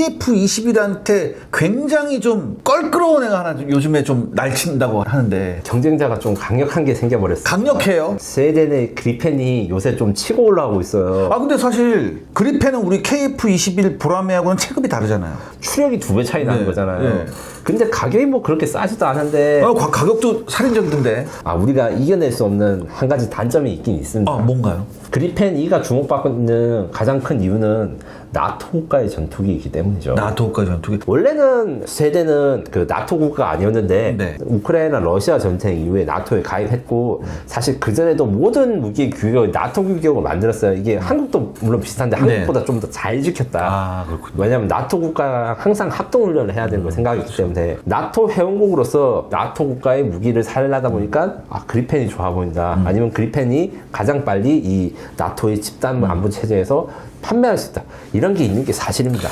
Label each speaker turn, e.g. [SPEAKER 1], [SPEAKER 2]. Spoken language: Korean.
[SPEAKER 1] KF21한테 굉장히 좀 껄끄러운 애가 하나 좀 요즘에 좀 날친다고 하는데
[SPEAKER 2] 경쟁자가 좀 강력한 게 생겨버렸어요.
[SPEAKER 1] 강력해요.
[SPEAKER 2] 스웨덴의 그리펜이 요새 좀 치고 올라오고 있어요.
[SPEAKER 1] 아 근데 사실 그리펜은 우리 KF21 보라매하고는 체급이 다르잖아요.
[SPEAKER 2] 추력이 두 배 차이 나는
[SPEAKER 1] 네,
[SPEAKER 2] 거잖아요.
[SPEAKER 1] 네.
[SPEAKER 2] 근데 가격이 뭐 그렇게 싸지도 않은데
[SPEAKER 1] 아, 가- 가격도 살인적이던데.
[SPEAKER 2] 아 우리가 이겨낼 수 없는 한 가지 단점이 있긴 있습니다.
[SPEAKER 1] 아 뭔가요?
[SPEAKER 2] 그리펜 2가 주목받고 있는 가장 큰 이유는 나토 국가의 전투기이기 때문이죠.
[SPEAKER 1] 나토까지 전투기.
[SPEAKER 2] 원래는 스웨덴은 그 나토 국가가 아니었는데
[SPEAKER 1] 네.
[SPEAKER 2] 우크라이나 러시아 전쟁 이후에 나토에 가입했고 사실 그 전에도 모든 무기 규격을 나토 규격으로 만들었어요. 이게 한국도 물론 비슷한데
[SPEAKER 1] 네.
[SPEAKER 2] 한국보다 좀 더 잘 지켰다.
[SPEAKER 1] 아 그렇군요.
[SPEAKER 2] 왜냐하면 나토 국가랑 항상 합동 훈련을 해야 되는 걸 생각했기 때문에 나토 회원국으로서 나토 국가의 무기를 살려다 보니까 아 그리펜이 좋아 보인다. 아니면 그리펜이 가장 빨리 이 나토의 집단 안보 체제에서 판매할 수 있다. 이런 게 있는 게 사실입니다.